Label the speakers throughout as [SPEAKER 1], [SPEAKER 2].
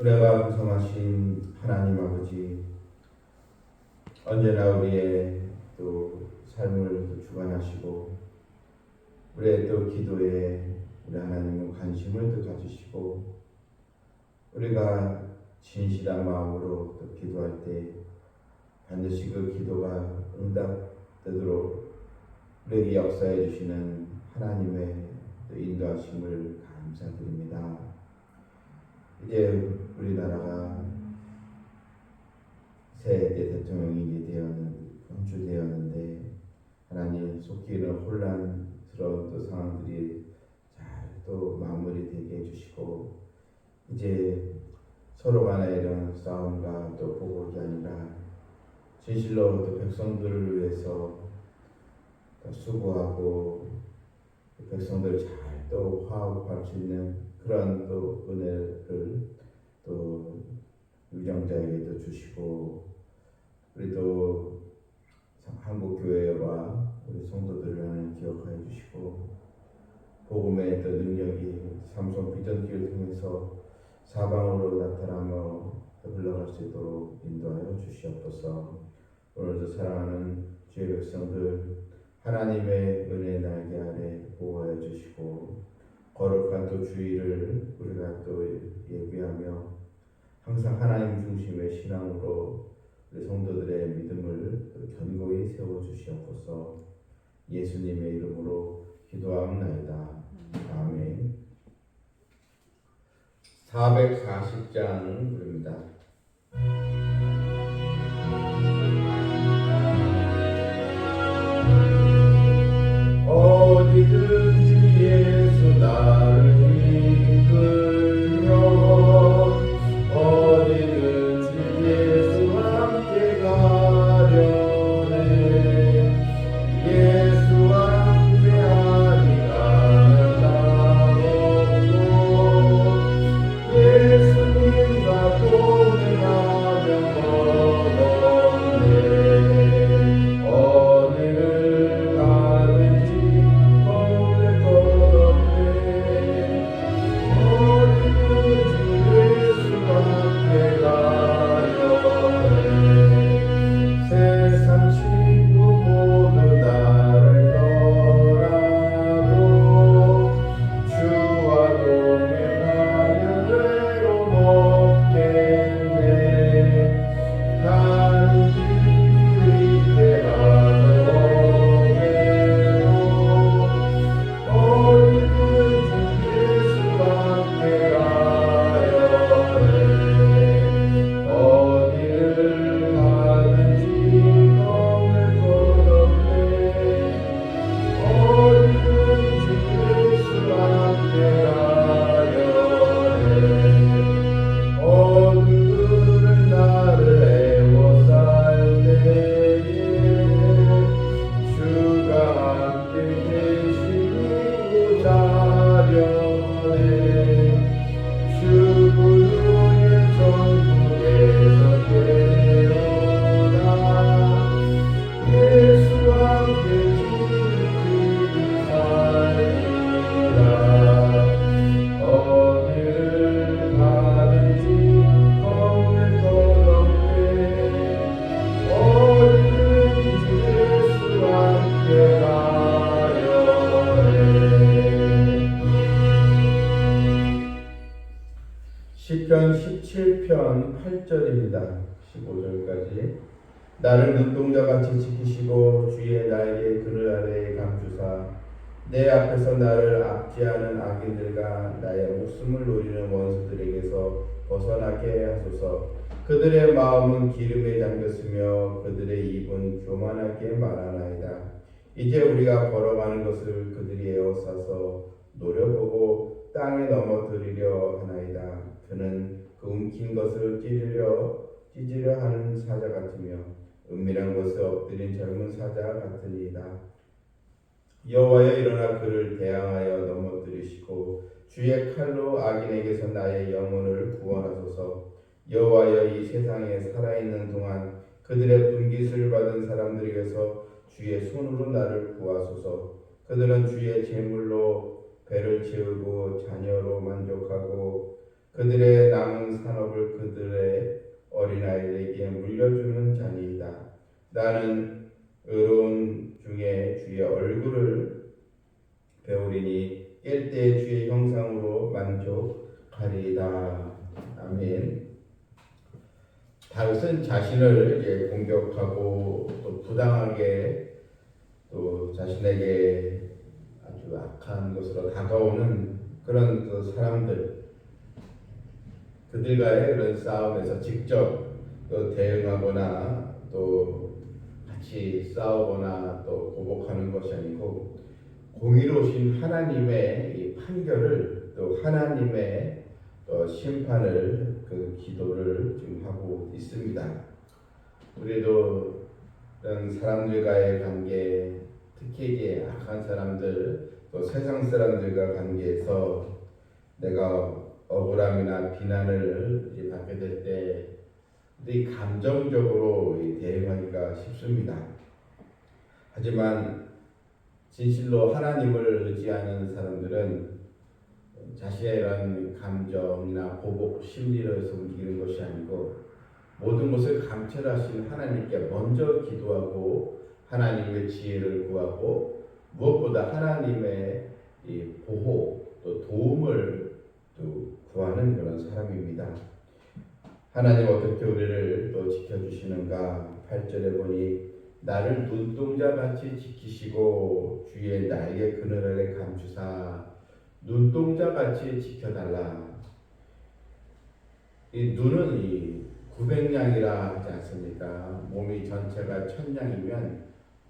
[SPEAKER 1] 은혜가 구성하신 하나님 아버지 언제나 우리의 또 삶을 또 주관하시고 우리의 또 기도에 우리 하나님의 관심을 또 가지시고 우리가 진실한 마음으로 또 기도할 때 반드시 그 기도가 응답되도록 우리에게 역사해 주시는 하나님의 또 인도하심을 감사드립니다. 이제 우리나라가 새 대통령이 되었는 선출되었는데 하나님 속기는 혼란스러운 또 상황들이 잘 또 마무리되게 해주시고 이제 서로 간의 이런 싸움과 또 보복이 아니라 진실로 또 백성들을 위해서 또 수고하고 백성들을 잘 또 화합할 수 있는 그런 또 은혜를 또 위정자에게도 주시고 우리 또 한국 교회와 우리 성도들을 기억하여 주시고 복음의 또 능력이 삼성 비전기를 통해서 사방으로 나타나며 흘러갈 수 있도록 인도하여 주시옵소서. 오늘도 사랑하는 주의 백성들 하나님의 은혜 날개 아래 보호해 주시고 거룩한 또 주의를 우리가 또 예비하며 항상 하나님 중심의 신앙으로 우리 성도들의 믿음을 견고히 세워 주시옵소서. 예수님의 이름으로 기도하옵나이다. 아멘. 440장 부릅니다. 어디든 내 앞에서 나를 압제하는 악인들과 나의 목숨을 노리는 원수들에게서 벗어나게 하소서. 그들의 마음은 기름에 잠겼으며 그들의 입은 교만하게 말하나이다. 이제 우리가 걸어가는 것을 그들이 에워싸서 노려보고 땅에 넘어뜨리려 하나이다. 그는 그 움킨 것을 찌르려 찢으려 하는 사자 같으며 은밀한 곳에 엎드린 젊은 사자 같으니이다. 여호와여 일어나 그를 대항하여 넘어뜨리시고 주의 칼로 악인에게서 나의 영혼을 구원하소서. 여호와여 이 세상에 살아있는 동안 그들의 분깃을 받은 사람들에게서 주의 손으로 나를 구하소서. 그들은 주의 제물로 배를 채우고 자녀로 만족하고 그들의 남은 산업을 그들의 어린아이들에게 물려주는 자니이다. 나는 의로운 중에 주의 얼굴을 배우리니 깰 때 주의 형상으로 만족하리이다. 아멘. 다윗은 자신을 이제 공격하고 또 부당하게 또 자신에게 아주 악한 것으로 다가오는 그런 그 사람들 그들과의 그런 싸움에서 직접 또 대응하거나 또 같이 싸우거나 또 보복하는 것이 아니고 공의로우신 하나님의 이 판결을 또 하나님의 또 심판을 그 기도를 지금 하고 있습니다. 우리도 이런 사람들과의 관계, 특히 이제 악한 사람들, 또 세상 사람들과 관계에서 내가 억울함이나 비난을 받게 될 때, 이 감정적으로 이 대응하기가 쉽습니다. 하지만 진실로 하나님을 의지하는 사람들은 자신의 이런 감정이나 보복 심리로서 움직이는 것이 아니고 모든 것을 감찰하신 하나님께 먼저 기도하고 하나님의 지혜를 구하고 무엇보다 하나님의 이 보호 또 도움을 또 구하는 그런 사람입니다. 하나님 어떻게 우리를 또 지켜주시는가 8절에 보니 나를 눈동자 같이 지키시고 주의 날개 그늘 아래 감추사 눈동자 같이 지켜달라. 이 눈은 이 900냥이라 하지 않습니까? 몸이 전체가 1000냥이면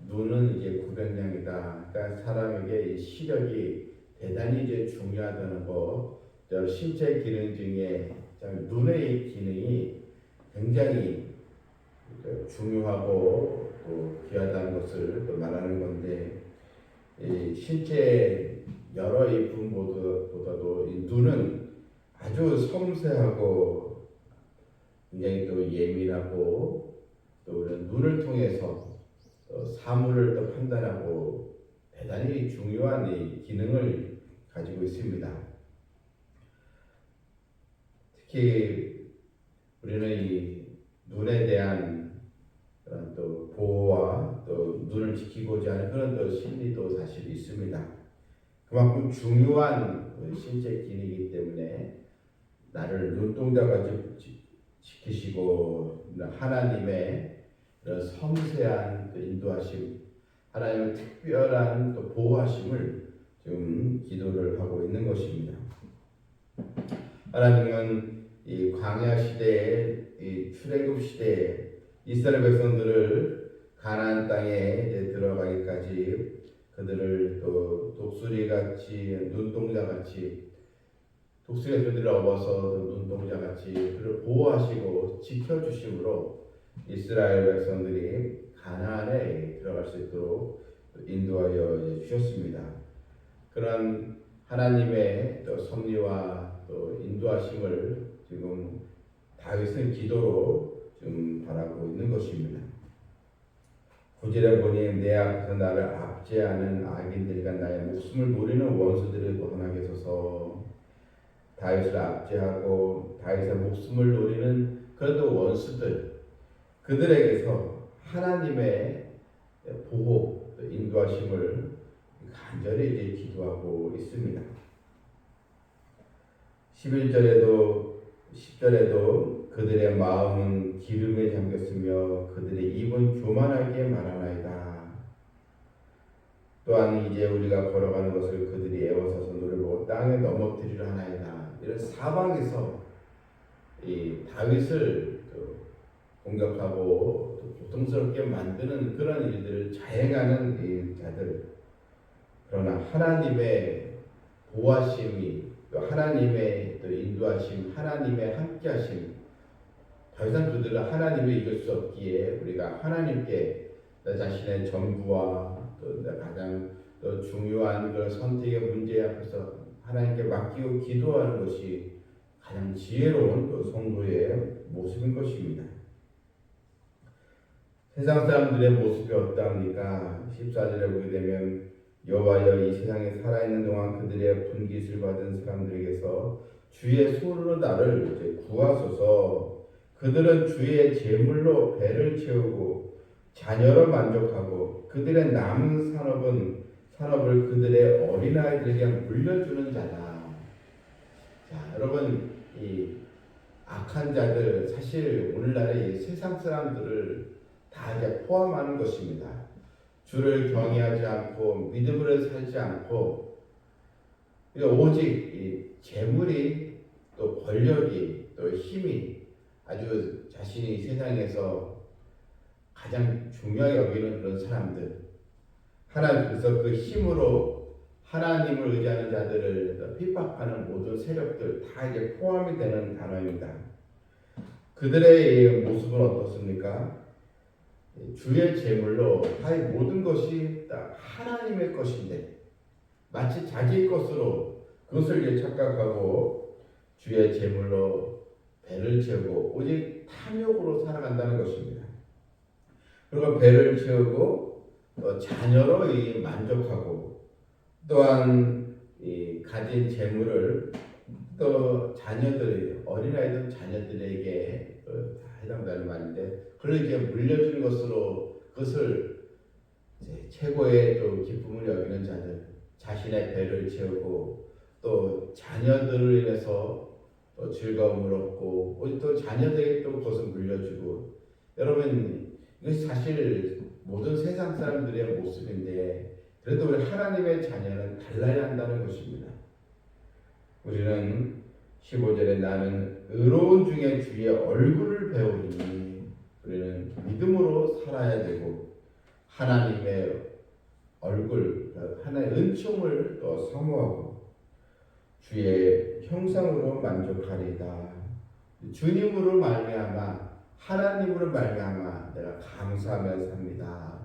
[SPEAKER 1] 눈은 이제 900냥이다. 그러니까 사람에게 이 시력이 대단히 이제 중요하다는 거. 저 신체 기능 중에 참 눈의 기능이 굉장히 그 중요하고 또 귀하다는 것을 또 말하는 건데 이 신체 여러 이 부분보다도 이 눈은 아주 섬세하고 굉장히 또 예민하고 또 이런 눈을 통해서 또 사물을 또 판단하고 대단히 중요한 이 기능을 가지고 있습니다. 특히 우리는 이 눈에 대한 그런 또 보호와 또 눈을 지키고자 하는 그런 또 심리도 사실 있습니다. 그만큼 중요한 그 신체 기능이기 때문에 나를 눈동자같이 지키시고 하나님의 그런 섬세한 그 인도하심, 하나님의 특별한 또 보호하심을 지금 기도를 하고 있는 것입니다. 하나님은 이 광야 시대에 이 출애굽 시대에 이스라엘 백성들을 가나안 땅에 들어가기까지 그들을 또 독수리 같이 눈동자 같이 독수리가 그들을 업어서 눈동자 같이 그를 보호하시고 지켜주심으로 이스라엘 백성들이 가나안에 들어갈 수 있도록 인도하여 주셨습니다. 그런 하나님의 또 섭리와 또 인도하심을 지금 다윗은 기도로 지금 바라고 있는 것입니다. 구절에 보니 내 앞에서 나를 압제하는 악인들과 나의 목숨을 노리는 원수들을 떠나게 해소서 다윗을 압제하고 다윗의 목숨을 노리는 또 원수들 그들에게서 하나님의 보호 인도하심을 간절히 이제 기도하고 있습니다. 11절에도 10절에도 그들의 마음은 기름에 잠겼으며 그들의 입은 교만하게 말하나이다. 또한 이제 우리가 걸어가는 것을 그들이 애워서서 노려보고 땅에 넘어뜨리려 하나이다. 이런 사방에서 이 다윗을 공격하고 고통스럽게 만드는 그런 일들을 자행하는 이 자들. 그러나 하나님의 보호하심이 또 하나님의 또 인도하심, 하나님의 함께하심. 더 이상 그들은 하나님을 이길 수 없기에 우리가 하나님께 내 자신의 전부와 또 가장 또 중요한 그런 선택의 문제 앞에서 하나님께 맡기고 기도하는 것이 가장 지혜로운 또 성도의 모습인 것입니다. 세상 사람들의 모습이 어떠합니까? 14절에 보게 되면 여호와여 이 세상에 살아있는 동안 그들의 분깃을 받은 사람들에게서 주의 손으로 나를 구하소서. 그들은 주의 제물로 배를 채우고 자녀로 만족하고 그들의 남은 산업은 산업을 그들의 어린아이들에게 물려주는 자다. 자, 여러분 이 악한 자들 사실 오늘날의 이 세상 사람들을 다 이제 포함하는 것입니다. 주를 경외하지 않고 믿음으로 살지 않고 그러니까 오직 이 재물이 또 권력이 또 힘이 아주 자신이 세상에서 가장 중요하게 여기는 그런 사람들 하나님 그래서 그 힘으로 하나님을 의지하는 자들을 핍박하는 모든 세력들 다 이제 포함이 되는 단어입니다. 그들의 이 모습은 어떻습니까? 주의 제물로 하의 모든 것이 다 하나님의 것인데 마치 자기 것으로 그것을 착각하고 주의 제물로 배를 채우고 오직 탐욕으로 살아간다는 것입니다. 그리고 배를 채우고 또 자녀로 이 만족하고 또한 이 가진 재물을 또 자녀들 어린아이들 자녀들에게 해당되는 말인데 그걸 이제 물려주는 것으로 그것을 최고의 또 기쁨을 여기는 자들 자신의 배를 채우고 또 자녀들을 인해서 또 즐거움을 얻고 또 자녀들에게 또 그것을 물려주고 여러분 이것이 사실 모든 세상 사람들의 모습인데 그래도 우리 하나님의 자녀는 달라야 한다는 것입니다. 우리는 15절에 나는 의로운 중에 주의 얼굴을 배우니 우리는 믿음으로 살아야 되고 하나님의 얼굴, 하나의 은총을 또 사모하고 주의 형상으로 만족하리다. 주님으로 말미암아 하나님으로 말미암아 내가 감사하며 삽니다.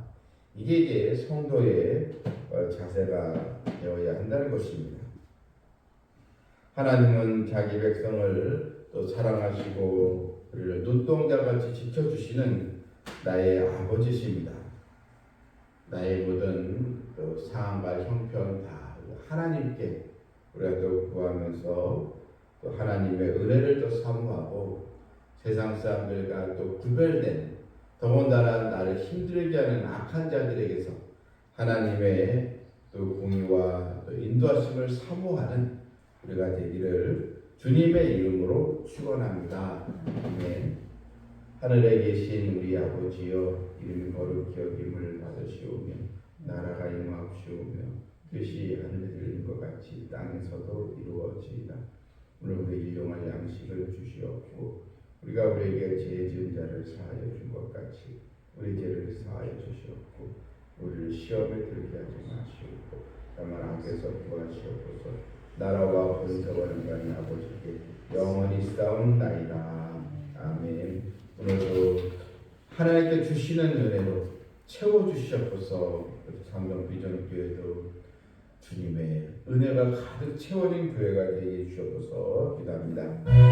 [SPEAKER 1] 이게 이제 성도의 어, 자세가 되어야 한다는 것입니다. 하나님은 자기 백성을 또 사랑하시고 그를 눈동자 같이 지켜주시는 나의 아버지십니다. 나의 모든 또 상황과 형편 다 하나님께 우리가 또 구하면서 또 하나님의 은혜를 또 사모하고 세상 사람들과 또 구별된 더군다나 나를 힘들게 하는 악한 자들에게서 하나님의 또 공의와 또 인도하심을 사모하는 우리가 되기를 주님의 이름으로 축원합니다. 아멘. 하늘에 계신 우리 아버지여 이름이 거룩히 여김을 받으시오며 나라가 임하옵시오며 뜻이 하늘에 이루는 것 같이 땅에서도 이루어지이다. 오늘 우리 일용할 양식을 주시옵고 우리가 우리에게 죄 지은 자를 사하여 준 것 같이 우리 죄를 사하여 주시옵고 우리를 시험에 들게 하지 마시옵고 다만 악에서 구하시옵소서 나라와 권세와 영광이 아버지께 영원히 싸움나이다. 아멘. 오늘도 하나님께 주시는 은혜로 채워 주시옵소서. 삼성 비전 교회도 주님의 은혜가 가득 채워진 교회가 되게 주옵소서. 기도합니다.